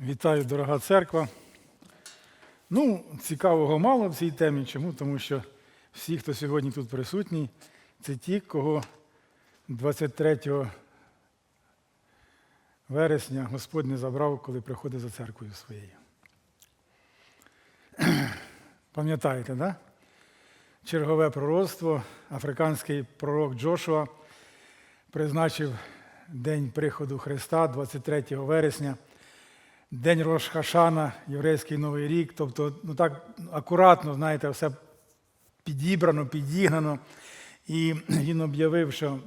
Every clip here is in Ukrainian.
Вітаю, дорога церква. Ну, цікавого мало в цій темі. Чому? Тому що всі, хто сьогодні тут присутній, це ті, кого 23 вересня Господь не забрав, коли приходить за церквою своєю. Пам'ятаєте. Да? Чергове пророцтво, африканський пророк Джошуа призначив день приходу Христа 23 вересня. День Рошхашана, єврейський новий рік, тобто ну так акуратно, знаєте, все підібрано, підігнано. І він об'явив, що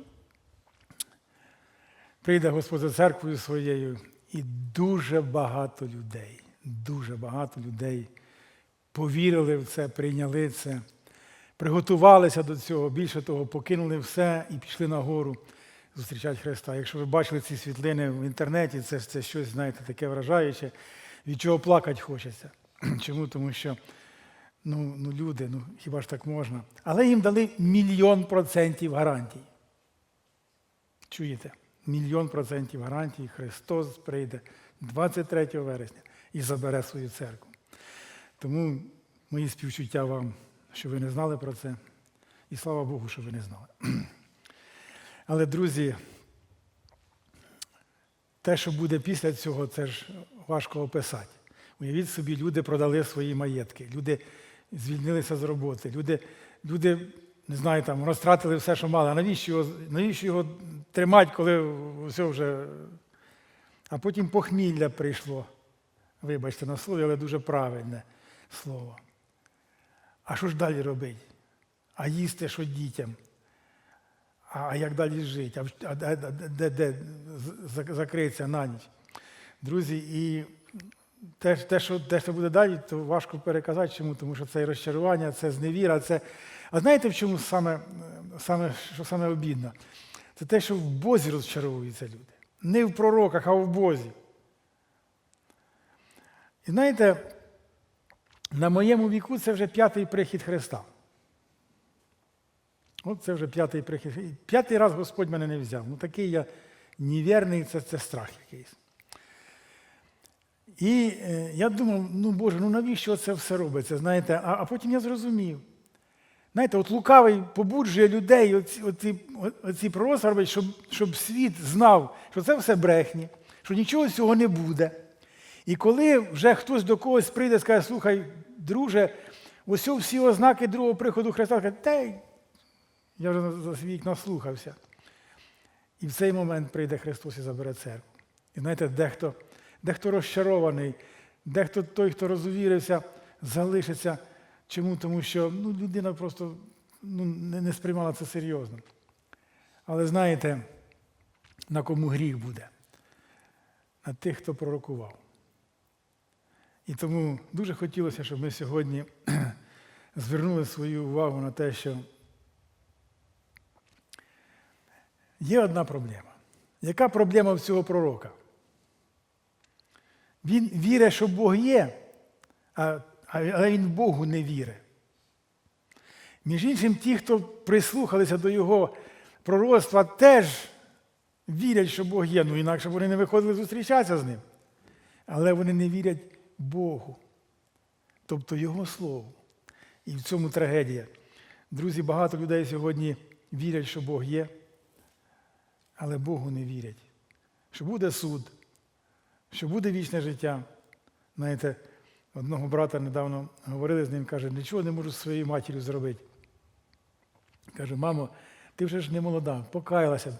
прийде Господь за церквою своєю, і дуже багато людей, дуже багато людей повірили в це, прийняли це, приготувалися до цього, більше того, покинули все і пішли на гору зустрічати Христа. Якщо ви бачили ці світлини в інтернеті, це, це щось, знаєте, таке вражаюче, від чого плакати хочеться. Чому? Тому що ну, ну, люди, ну хіба ж так можна? Але їм дали мільйон процентів гарантій. Чуєте? Мільйон процентів гарантій Христос прийде 23 вересня і забере свою церкву. Тому мої співчуття вам, що ви не знали про це. І слава Богу, що ви не знали. Але, друзі, те, що буде після цього, це ж важко описати. Уявіть собі, люди продали свої маєтки, люди звільнилися з роботи, люди, люди не знаю, там, розтратили все, що мали. А навіщо його, навіщо його тримати, коли все вже. А потім похмілля прийшло. Вибачте на слові, але дуже правильне слово. А що ж далі робити? А їсти що дітям? А як далі жити? А де, де, закритися на ніч? Друзі, і те, те, що, те, що буде далі, то важко переказати чому, тому що це розчарування, це зневіра. Це... А знаєте, в чому саме, саме, що саме обідно? Це те, що в Бозі розчаровуються люди. Не в пророках, а в Бозі. І знаєте, на моєму віку це вже п'ятий прихід Христа. От це вже п'ятий прихід. П'ятий раз Господь мене не взяв. Ну такий я невірний, це, це страх якийсь. І е, я думав, ну Боже, ну навіщо це все робиться? знаєте, А, а потім я зрозумів. Знаєте, от лукавий побуджує людей, оці, оці, оці пророцтва робить, щоб, щоб світ знав, що це все брехні, що нічого цього не буде. І коли вже хтось до когось прийде і скаже, слухай, друже, ось всі ознаки другого приходу Христа, каже, я вже за свій наслухався. І в цей момент прийде Христос і забере церкву. І знаєте, дехто дехто розчарований, дехто той, хто розувірився, залишиться. Чому? Тому що ну, людина просто ну, не, не сприймала це серйозно. Але знаєте, на кому гріх буде? На тих, хто пророкував. І тому дуже хотілося, щоб ми сьогодні звернули свою увагу на те, що є одна проблема. Яка проблема в цього пророка? Він вірить, що Бог є, але він Богу не вірить. Між іншим, ті, хто прислухалися до його пророцтва, теж вірять, що Бог є, ну інакше вони не виходили зустрічатися з ним. Але вони не вірять Богу, тобто Його Слову. І в цьому трагедія. Друзі, багато людей сьогодні вірять, що Бог є, але Богу не вірять, що буде суд, що буде вічне життя. Знаєте, одного брата недавно говорили з ним, каже, нічого не можу з своєю матір'ю зробити. Каже, мамо, ти вже ж не молода, покаялася.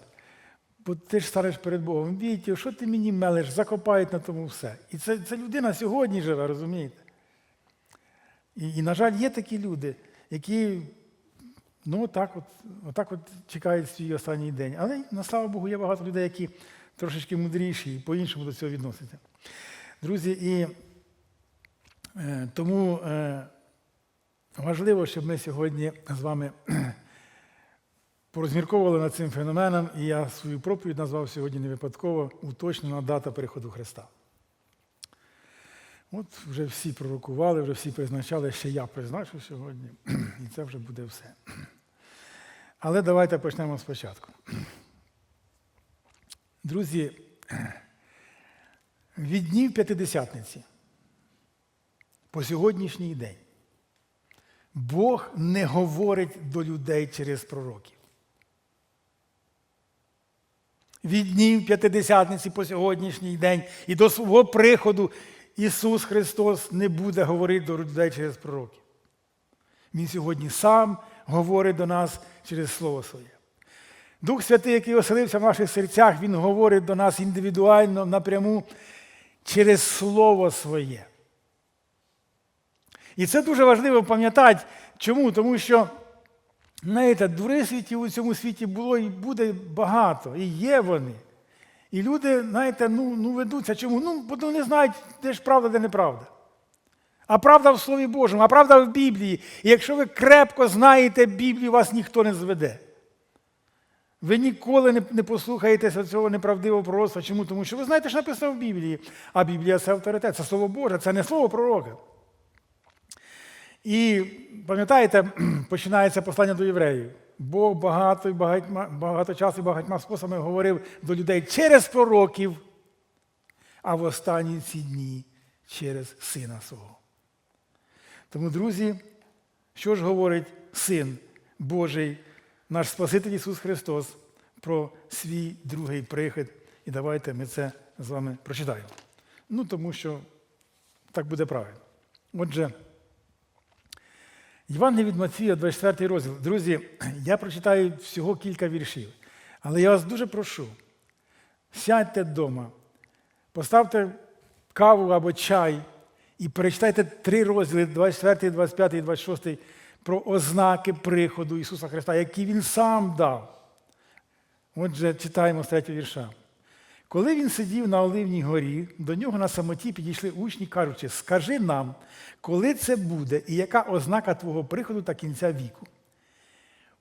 Бо ти ж стариш перед Богом. Вітю, що ти мені мелеш, закопають на тому все. І це це людина сьогодні живе, розумієте? І, і, на жаль, є такі люди, які ну, отак от, отак от чекають свій останній день. Але, на слава Богу, є багато людей, які трошечки мудріші і по-іншому до цього відносяться. Друзі, і е, тому е, важливо, щоб ми сьогодні з вами порозмірковували над цим феноменом, і я свою проповідь назвав сьогодні не випадково уточнена дата приходу Христа. От вже всі пророкували, вже всі призначали, ще я призначу сьогодні, і це вже буде все. Але давайте почнемо спочатку. Друзі, від днів П'ятидесятниці по сьогоднішній день Бог не говорить до людей через пророків. Від днів П'ятидесятниці по сьогоднішній день і до свого приходу Ісус Христос не буде говорити до людей через пророків. Він сьогодні сам говорить до нас через Слово Своє. Дух Святий, який оселився в наших серцях, Він говорить до нас індивідуально, напряму через Слово Своє. І це дуже важливо пам'ятати. Чому? Тому що, знаєте, дурисвітів у цьому світі було і буде багато, і є вони. І люди, знаєте, ну, ну ведуться. Чому? Ну, бо вони знають, де ж правда, де неправда. А правда в Слові Божому, а правда в Біблії. І якщо ви крепко знаєте Біблію, вас ніхто не зведе. Ви ніколи не, послухаєтеся цього неправдивого пророцтва. Чому? Тому що ви знаєте, що написано в Біблії. А Біблія це авторитет, це слово Боже, це не слово пророка. І пам'ятаєте, починається послання до євреїв. Бог багато багатьма, багато часу і багатьма способами говорив до людей через пророків, а в останні ці дні через Сина свого. Тому, друзі, що ж говорить Син Божий, наш Спаситель Ісус Христос про свій другий прихід. І давайте ми це з вами прочитаємо. Ну, тому що так буде правильно. Отже, Євангелія від Матвія, 24 розділ. Друзі, я прочитаю всього кілька віршів. Але я вас дуже прошу, сядьте вдома, поставте каву або чай і перечитайте три розділи 24, 25 і 26 про ознаки приходу Ісуса Христа, які Він сам дав. Отже, читаємо з третього вірша. Коли він сидів на Оливній горі, до нього на самоті підійшли учні, кажучи, скажи нам, коли це буде і яка ознака Твого приходу та кінця віку?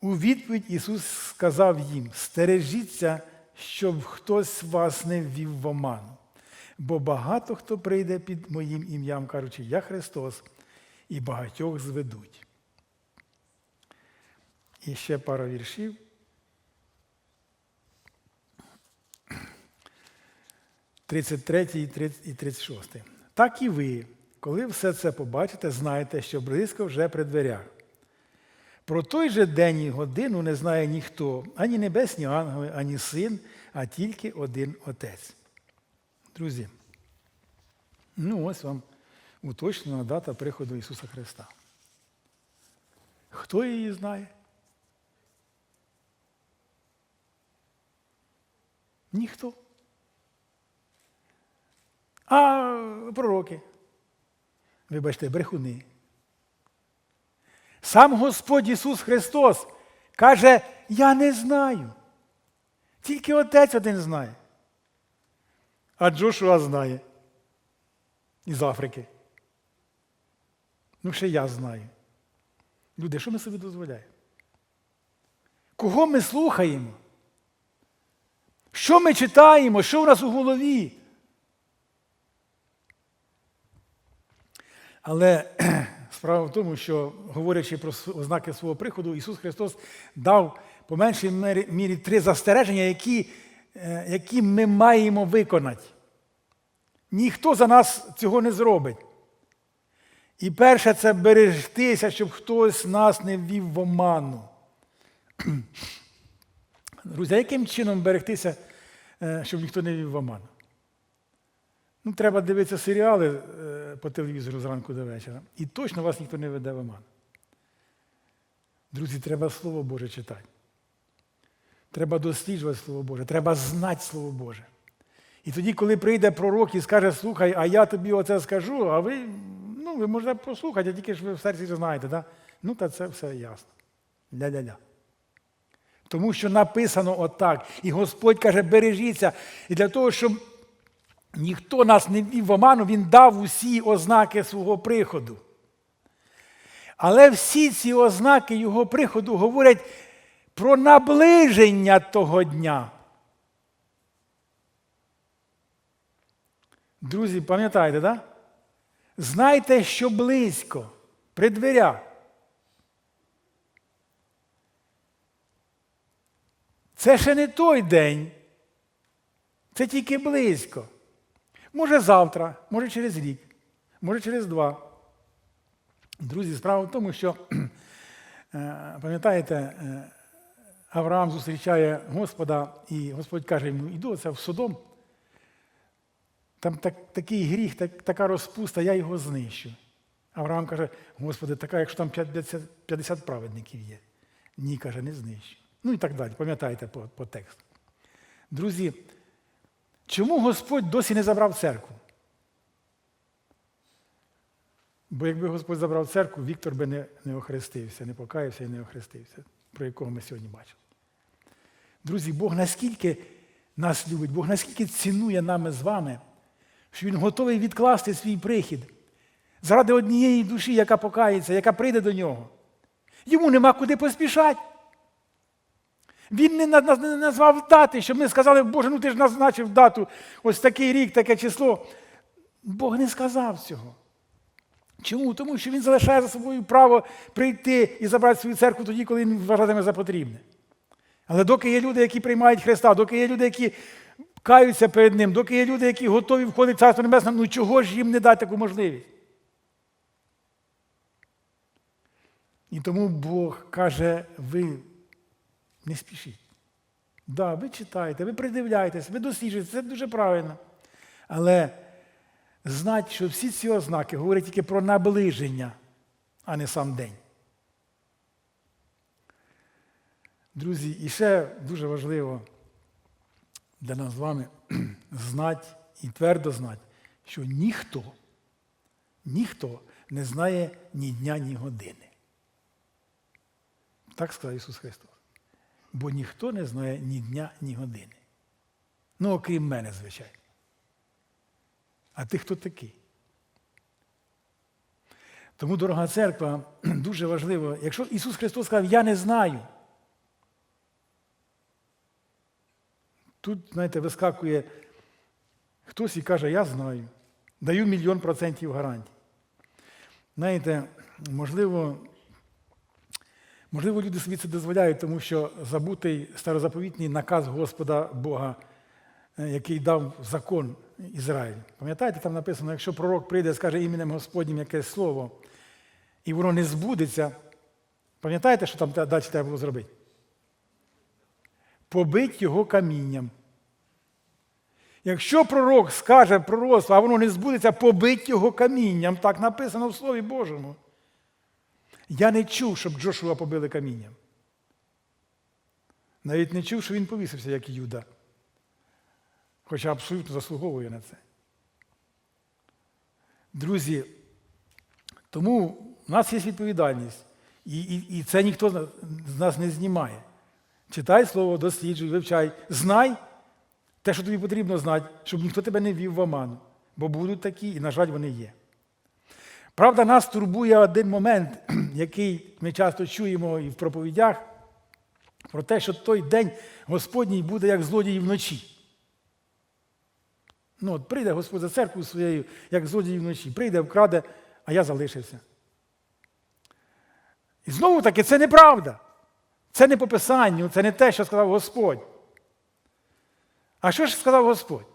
У відповідь Ісус сказав їм: стережіться, щоб хтось вас не ввів в оману. Бо багато хто прийде під моїм ім'ям, кажучи, я Христос, і багатьох зведуть. І ще пара віршів. Тридцять третій і 36. Так і ви, коли все це побачите, знаєте, що близько вже при дверях. Про той же день і годину не знає ніхто, ані небесні ангели, ані син, а тільки один Отець. Друзі, ну ось вам уточнена дата приходу Ісуса Христа. Хто її знає? Ніхто. А пророки, вибачте, брехуни. Сам Господь Ісус Христос каже, я не знаю. Тільки Отець один знає. А Джошуа знає. Із Африки. Ну, ще я знаю. Люди, що ми собі дозволяємо? Кого ми слухаємо? Що ми читаємо? Що в нас у голові? Але справа в тому, що, говорячи про ознаки свого приходу, Ісус Христос дав по меншій мірі три застереження, які, які ми маємо виконати. Ніхто за нас цього не зробить. І перше це берегтися, щоб хтось нас не ввів в оману. Друзі, яким чином берегтися, щоб ніхто не ввів в оману? Ну, Треба дивитися серіали по телевізору зранку до вечора. І точно вас ніхто не веде в оман. Друзі, треба Слово Боже читати. Треба досліджувати Слово Боже, треба знати Слово Боже. І тоді, коли прийде пророк і скаже, слухай, а я тобі оце скажу, а ви ну, ви можете послухати, а тільки ж ви в серці знаєте, да? ну та це все ясно. Ля-ля-ля. Тому що написано отак. І Господь каже, бережіться. І для того, щоб ніхто нас не ввів в оману, Він дав усі ознаки свого приходу. Але всі ці ознаки Його приходу говорять про наближення того дня. Друзі, пам'ятаєте. Да? Знайте, що близько, при дверях. Це ще не той день. Це тільки близько. Може завтра, може через рік, може через два. Друзі, справа в тому, що, е, пам'ятаєте, е, Авраам зустрічає Господа, і Господь каже йому, іду оце в Содом. Там так, такий гріх, так, така розпуста, я його знищу. Авраам каже, Господи, така, якщо там 50, 50 праведників є. Ні, каже, не знищу. Ну і так далі, пам'ятаєте по, по тексту. Друзі, чому Господь досі не забрав церкву? Бо якби Господь забрав церкву, Віктор би не, не охрестився, не покаявся і не охрестився, про якого ми сьогодні бачили. Друзі, Бог наскільки нас любить, Бог наскільки цінує нами з вами, що Він готовий відкласти свій прихід заради однієї душі, яка покається, яка прийде до нього. Йому нема куди поспішати. Він не назвав дати, щоб ми сказали, Боже, ну ти ж назначив дату, ось такий рік, таке число. Бог не сказав цього. Чому? Тому що він залишає за собою право прийти і забрати свою церкву тоді, коли він вважатиме за потрібне. Але доки є люди, які приймають Христа, доки є люди, які каються перед Ним, доки є люди, які готові входити в Царство Небесне, ну чого ж їм не дати таку можливість? І тому Бог каже, ви не спішіть. Да, ви читаєте, ви придивляєтесь, ви досліджуєте, це дуже правильно. Але знать, що всі ці ознаки говорять тільки про наближення, а не сам день. Друзі, і ще дуже важливо для нас з вами знати і твердо знати, що ніхто, ніхто не знає ні дня, ні години. Так сказав Ісус Христос. Бо ніхто не знає ні дня, ні години. Ну, окрім мене, звичайно. А ти хто такий? Тому, дорога церква, дуже важливо, якщо Ісус Христос сказав, я не знаю. Тут, знаєте, вискакує хтось і каже, я знаю. Даю мільйон процентів гарантій. Знаєте, можливо, можливо, люди собі це дозволяють, тому що забутий старозаповітній наказ Господа Бога, е, який дав закон Ізраїлю. Пам'ятаєте, там написано, якщо пророк прийде, скаже іменем Господнім якесь слово, і воно не збудеться, пам'ятаєте, що там далі треба було зробити? Побить його камінням. Якщо пророк скаже пророцтво, а воно не збудеться, побить його камінням. Так написано в Слові Божому. Я не чув, щоб Джошуа побили камінням. Навіть не чув, що він повісився, як Юда. Хоча абсолютно заслуговує на це. Друзі, тому в нас є відповідальність. І, і, і це ніхто з нас не знімає. Читай слово, досліджуй, вивчай, знай те, що тобі потрібно знати, щоб ніхто тебе не вів в оману. Бо будуть такі, і, на жаль, вони є. Правда, нас турбує один момент, який ми часто чуємо і в проповідях, про те, що той день Господній буде як злодій вночі. Ну, от Прийде Господь за церкву своєю, як злодій вночі. Прийде, вкраде, а я залишився. І знову таки, це неправда. Це не по Писанню, це не те, що сказав Господь. А що ж сказав Господь?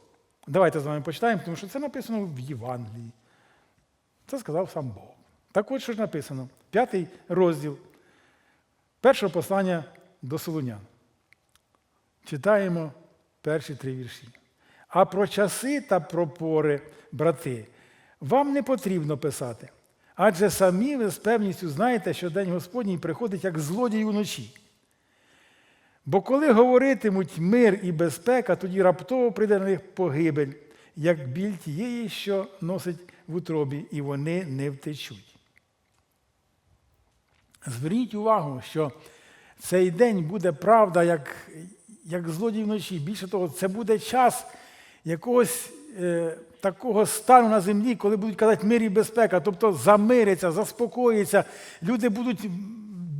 Давайте з вами почитаємо, тому що це написано в Євангелії. Це сказав сам Бог. Так от що ж написано, п'ятий розділ першого послання до Солунян. Читаємо перші три вірші. А про часи та про пори, брати, вам не потрібно писати. Адже самі ви з певністю знаєте, що День Господній приходить як злодій уночі. Бо коли говоритимуть мир і безпека, тоді раптово прийде на них погибель, як біль тієї, що носить в утробі, і вони не втечуть. Зверніть увагу, що цей день буде правда, як як злодій вночі. Більше того, це буде час якогось е, такого стану на землі, коли будуть казати мир і безпека, тобто замиряться, заспокоїться, люди будуть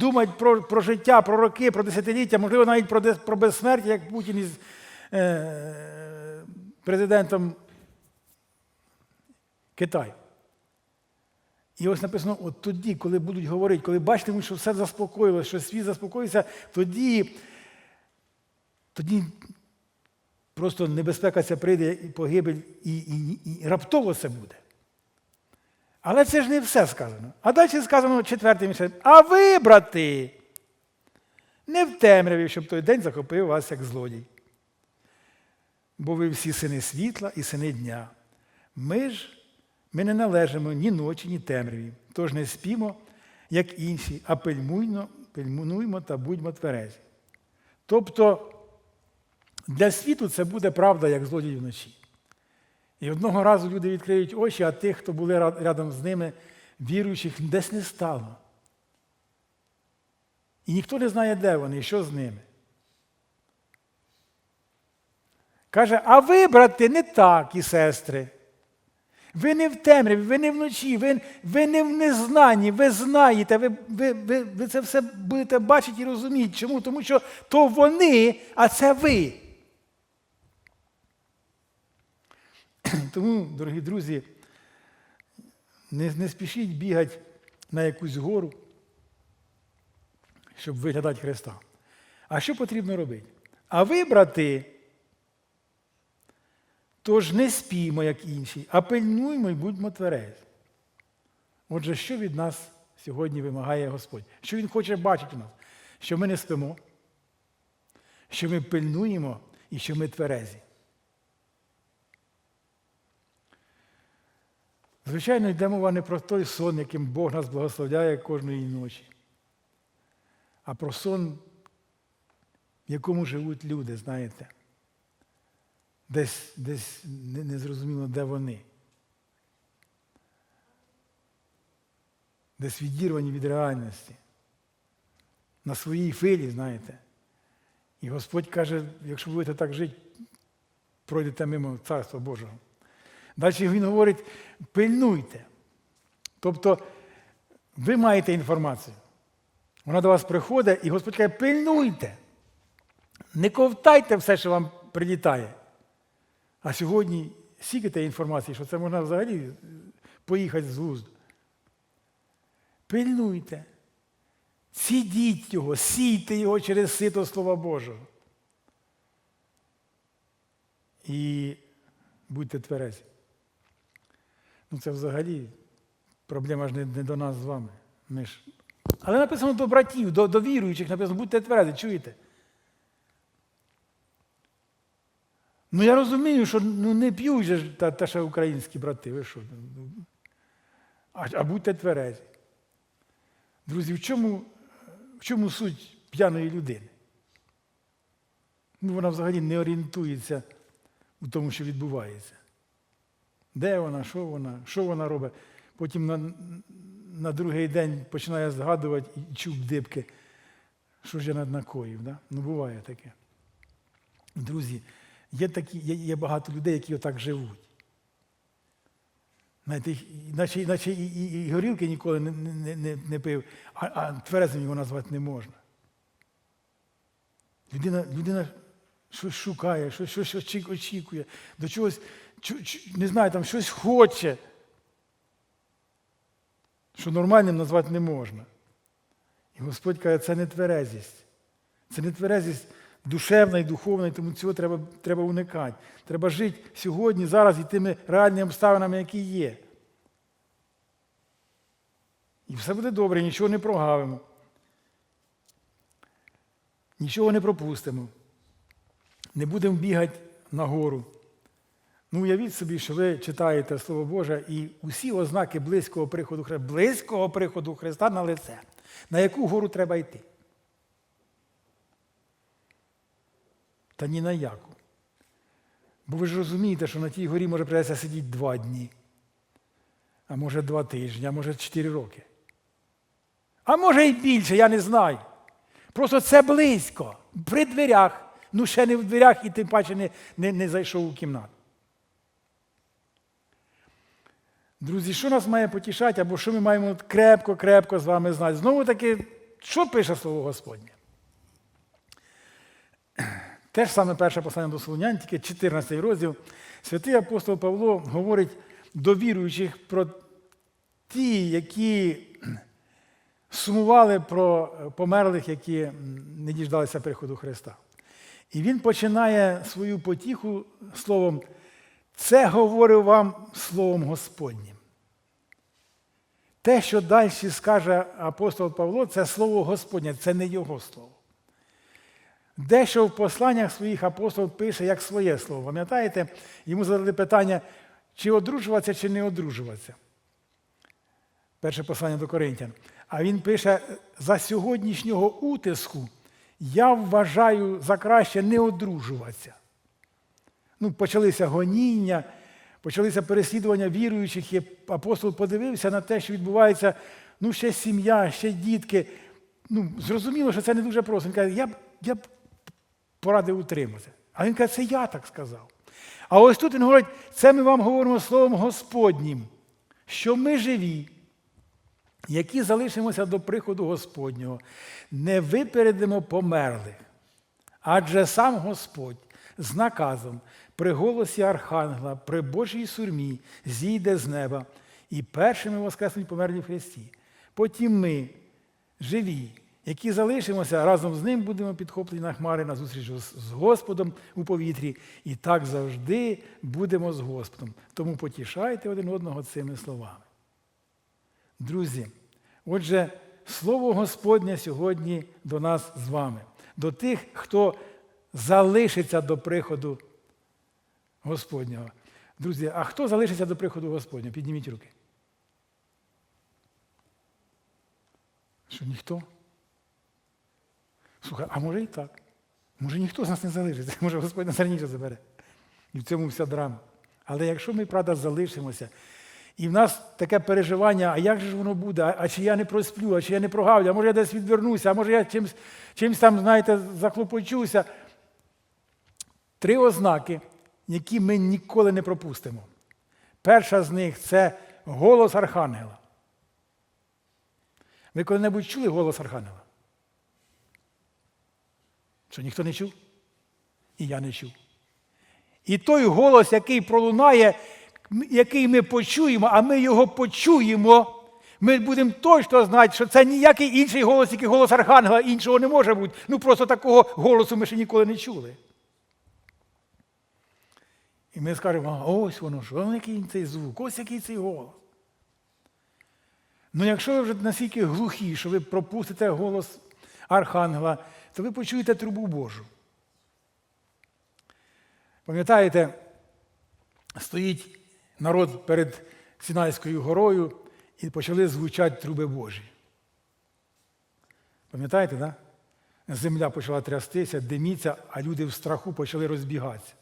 думати про про життя, про роки, про десятиліття, можливо, навіть про про безсмертя, як Путін із е, президентом Китаю. І ось написано, от тоді, коли будуть говорити, коли бачитимуть, що все заспокоїлося, що світ заспокоїться, тоді, тоді просто небезпека ця прийде і погибель, і, і, і раптово це буде. Але це ж не все сказано. А далі сказано четвертий місце. А ви, брати, не в темряві, щоб той день захопив вас як злодій. Бо ви всі сини світла і сини дня. Ми ж ми не належимо ні ночі, ні темряві. Тож не спімо, як інші, а пильмуйно, пильмуймо та будьмо тверезі. Тобто для світу це буде правда, як злодій вночі. І одного разу люди відкриють очі, а тих, хто були рядом з ними, віруючих, десь не стало. І ніхто не знає, де вони і що з ними. Каже, а ви, брати, не так і сестри. Ви не в темряві, ви не вночі, ви, ви не в незнанні, ви знаєте, ви, ви, ви, ви це все будете бачити і розуміти. Чому? Тому що то вони, а це ви. Тому, дорогі друзі, не, не спішіть бігати на якусь гору, щоб виглядати Христа. А що потрібно робити? А ви, брати, тож не спіймо, як інші, а пильнуймо і будьмо тверезі. Отже, що від нас сьогодні вимагає Господь? Що Він хоче бачити у нас? Що ми не спимо, що ми пильнуємо і що ми тверезі. Звичайно, йде мова не про той сон, яким Бог нас благословляє кожної ночі, а про сон, в якому живуть люди, знаєте, десь десь незрозуміло, де вони. Десь відірвані від реальності. На своїй филі, знаєте. І Господь каже, якщо будете так жити, пройдете мимо Царства Божого. Далі він говорить, пильнуйте. Тобто ви маєте інформацію. Вона до вас приходить, і Господь каже, пильнуйте. Не ковтайте все, що вам прилітає. А сьогодні сікайте інформації, що це можна взагалі поїхати з глузду. Пильнуйте. Сідіть його, сійте його через сито Слова Божого. І будьте тверезі. Ну це взагалі проблема ж не, не до нас з вами. Ми ж... Але написано до братів, до, до віруючих, написано, будьте тверезі, чуєте? Ну я розумію, що ну, не п'ють же та, та ще українські брати, ви що? А, а будьте тверезі. Друзі, в чому, в чому суть п'яної людини? Ну, Вона взагалі не орієнтується у тому, що відбувається. Де вона, що вона, що вона робить? Потім на на другий день починає згадувати і чуб дибки, що ж я накоїв. Да? Ну, буває таке. Друзі, є такі, є, є багато людей, які отак живуть. Знаєте, Наче, наче і, і, і горілки ніколи не не, не, не пив, а а тверезим його назвати не можна. Людина людина щось шукає, щось, щось очікує, до чогось не знаю, там щось хоче, що нормальним назвати не можна. І Господь каже, це не тверезість. Це не тверезість душевна і духовна, і тому цього треба треба уникати. Треба жити сьогодні, зараз і тими реальними обставинами, які є. І все буде добре, нічого не прогавимо. Нічого не пропустимо. Не будемо бігати на гору. Ну, уявіть собі, що ви читаєте Слово Боже і усі ознаки близького приходу Христа, близького приходу Христа на лице. На яку гору треба йти? Та ні на яку. Бо ви ж розумієте, що на тій горі може придеться сидіти два дні, а може два тижні, а може чотири роки. А може і більше, я не знаю. Просто це близько, при дверях. Ну, ще не в дверях і тим паче не, не, не зайшов у кімнату. Друзі, що нас має потішати, або що ми маємо крепко-крепко з вами знати? Знову таки, що пише Слово Господнє? Те ж саме перше послання до Солонян, тільки 14 розділ. Святий апостол Павло говорить до віруючих про ті, які сумували про померлих, які не діждалися приходу Христа. І він починає свою потіху словом, це говорю вам словом Господнім. Те, що далі скаже апостол Павло, це слово Господнє, це не його слово. Дещо в посланнях своїх апостол пише як своє слово. Пам'ятаєте, йому задали питання, чи одружуватися, чи не одружуватися. Перше послання до Коринтян. А він пише: за сьогоднішнього утиску я вважаю за краще не одружуватися. Ну, почалися гоніння, почалися переслідування віруючих, і апостол подивився на те, що відбувається, ну, ще сім'я, ще дітки. Ну, зрозуміло, що це не дуже просто. Він каже, я б, я б порадив утриматися. А він каже, це я так сказав. А ось тут він говорить, це ми вам говоримо словом Господнім, що ми живі, які залишимося до приходу Господнього, не випередимо померлих. Адже сам Господь з наказом при голосі Архангела, при Божій сурмі зійде з неба і першими воскреснуть померлі в Христі. Потім ми, живі, які залишимося, разом з ним будемо підхоплені на хмари на зустріч з Господом у повітрі, і так завжди будемо з Господом. Тому потішайте один одного цими словами. Друзі, отже, Слово Господнє сьогодні до нас з вами, до тих, хто залишиться до приходу Господнього. Друзі, а хто залишиться до приходу Господнього? Підніміть руки. Що ніхто? Слухай, а може і так. Може ніхто з нас не залишиться, може Господь нас раніше забере. І в цьому вся драма. Але якщо ми, правда, залишимося, і в нас таке переживання, а як же ж воно буде, а, чи я не просплю, а чи я не прогавлю, а може я десь відвернуся, а може я чимсь, чимсь там, знаєте, захлопочуся. Три ознаки, які ми ніколи не пропустимо. Перша з них це голос Архангела. Ви коли-небудь чули голос Архангела? Що ніхто не чув? І я не чув. І той голос, який пролунає, який ми почуємо, а ми його почуємо, ми будемо точно знати, що це ніякий інший голос, який голос Архангела, іншого не може бути. Ну просто такого голосу ми ще ніколи не чули. І ми скажемо, ось воно, що який цей звук, ось який цей голос. Ну, якщо ви вже настільки глухі, що ви пропустите голос Архангела, то ви почуєте трубу Божу. Пам'ятаєте, стоїть народ перед Сінайською горою і почали звучати труби Божі. Пам'ятаєте? Да? Земля почала трястися, диміться, а люди в страху почали розбігатися.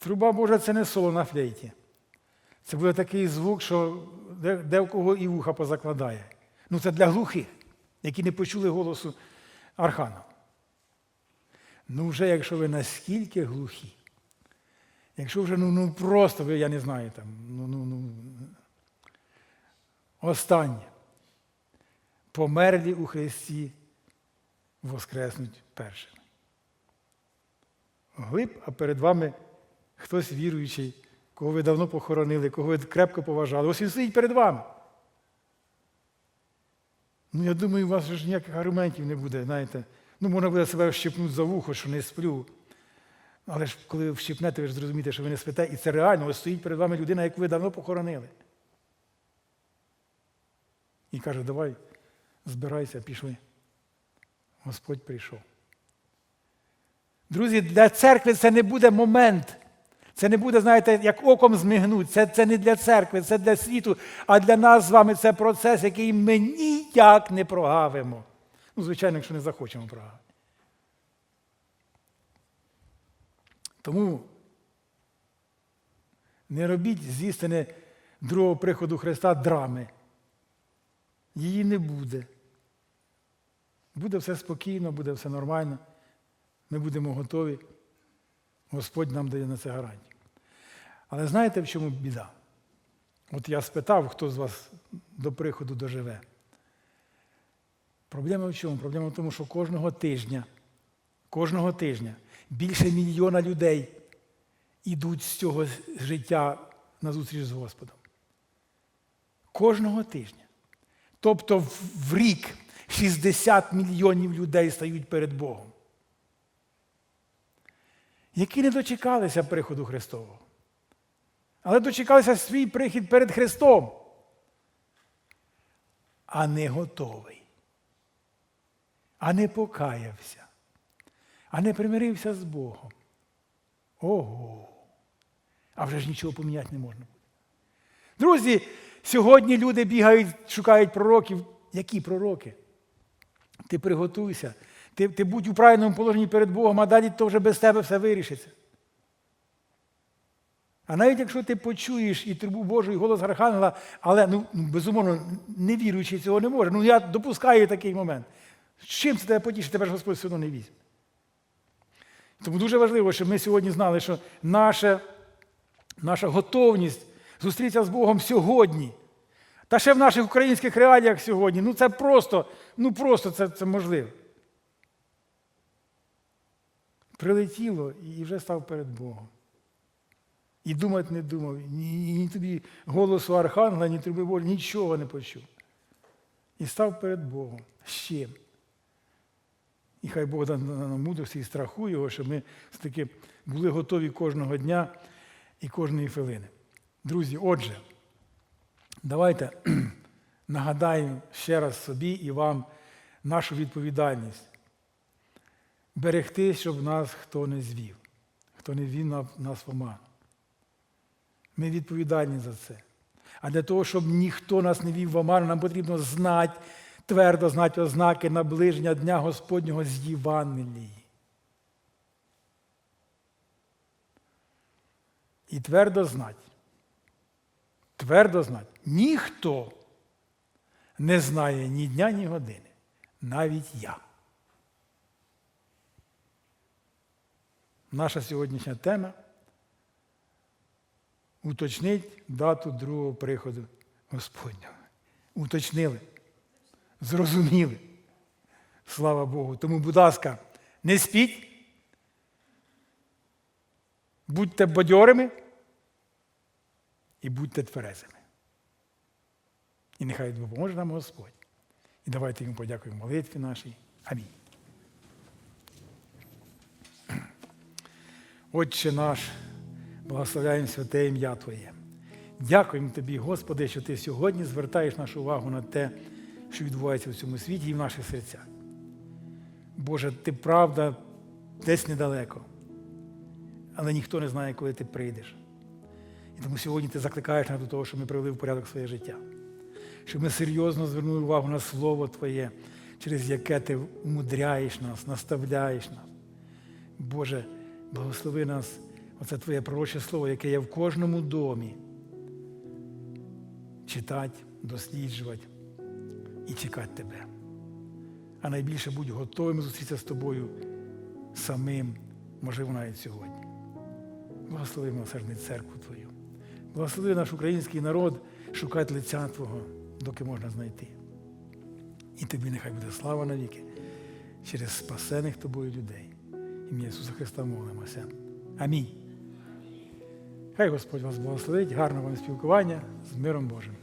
Труба Божа це не соло на флейті. Це буде такий звук, що де, де в кого і вуха позакладає. Ну це для глухих, які не почули голосу Архана. Ну, вже якщо ви наскільки глухі, якщо вже ну, ну просто ви, я не знаю, там, ну, ну, ну, останнє. Померлі у Христі воскреснуть першими. Глиб, а перед вами хтось віруючий, кого ви давно похоронили, кого ви крепко поважали. Ось він стоїть перед вами. Ну, я думаю, у вас ж ніяких аргументів не буде, знаєте. Ну, можна буде себе вщипнути за вухо, що не сплю. Але ж коли ви вщипнете, ви ж зрозумієте, що ви не спите, і це реально, ось стоїть перед вами людина, яку ви давно похоронили. І каже, давай, збирайся, пішли. Господь прийшов. Друзі, для церкви це не буде момент. Це не буде, знаєте, як оком змигнуть. Це, це не для церкви, це для світу, а для нас з вами це процес, який ми ніяк не прогавимо. Ну, звичайно, якщо не захочемо прогавити. Тому не робіть з істини другого приходу Христа драми. Її не буде. Буде все спокійно, буде все нормально. Ми будемо готові. Господь нам дає на це гарантію. Але знаєте, в чому біда? От я спитав, хто з вас до приходу доживе. Проблема в чому? Проблема в тому, що кожного тижня, кожного тижня більше мільйона людей йдуть з цього життя на зустріч з Господом. Кожного тижня. Тобто в рік 60 мільйонів людей стають перед Богом. Які не дочекалися приходу Христового. Але дочекалися свій прихід перед Христом. А не готовий. А не покаявся. А не примирився з Богом. Ого. А вже ж нічого поміняти не можна буде. Друзі, сьогодні люди бігають, шукають пророків. Які пророки? Ти приготуйся, ти, ти будь у правильному положенні перед Богом, а далі то вже без тебе все вирішиться. А навіть якщо ти почуєш і трубу Божу, і голос Архангела, але ну, безумовно, не віруючи цього не може. Ну я допускаю такий момент. З чим це тебе потішить, тебе ж Господь все одно не візьме. Тому дуже важливо, щоб ми сьогодні знали, що наша, наша готовність зустрітися з Богом сьогодні. Та ще в наших українських реаліях сьогодні. Ну це просто, ну просто це, це можливо. Прилетіло і вже став перед Богом. І думати не думав, ні, ні тобі голосу Архангела, ні труби Божі, нічого не почув. І став перед Богом. Чим? І хай Бог дасть нам мудрості і страху його, щоб ми все-таки були готові кожного дня і кожної хвилини. Друзі, отже, давайте нагадаємо ще раз собі і вам нашу відповідальність. Берегти, щоб нас хто не звів, хто не ввів нас в оману. Ми відповідальні за це. А для того, щоб ніхто нас не вів в оману, нам потрібно знати, твердо знати ознаки наближення Дня Господнього з Євангелії. І твердо знати, твердо знати, ніхто не знає ні дня, ні години, навіть я. Наша сьогоднішня тема уточнить дату другого приходу Господнього. Уточнили, зрозуміли. Слава Богу. Тому, будь ласка, не спіть, будьте бадьорими і будьте тверезими. І нехай допоможе нам Господь. І давайте йому подякуємо молитві нашій. Амінь. Отче наш, благословляємо святе ім'я Твоє. Дякуємо Тобі, Господи, що Ти сьогодні звертаєш нашу увагу на те, що відбувається в цьому світі і в наших серцях. Боже, Ти правда десь недалеко, але ніхто не знає, коли ти прийдеш. І тому сьогодні ти закликаєш нас до того, щоб ми привели в порядок своє життя, щоб ми серйозно звернули увагу на Слово Твоє, через яке Ти умудряєш нас, наставляєш нас. Боже, Благослови нас, оце Твоє пророче слово, яке є в кожному домі. Читати, досліджувати і чекати Тебе. А найбільше будь готовим зустрітися з тобою самим, можливо, навіть сьогодні. Благослови милосердний церкву Твою. Благослови наш український народ шукати лиця Твого, доки можна знайти. І тобі нехай буде слава навіки через спасених тобою людей. Ім'я Ісуса Христа молимося. Амінь. Хай Господь вас благословить, гарного вам спілкування з миром Божим.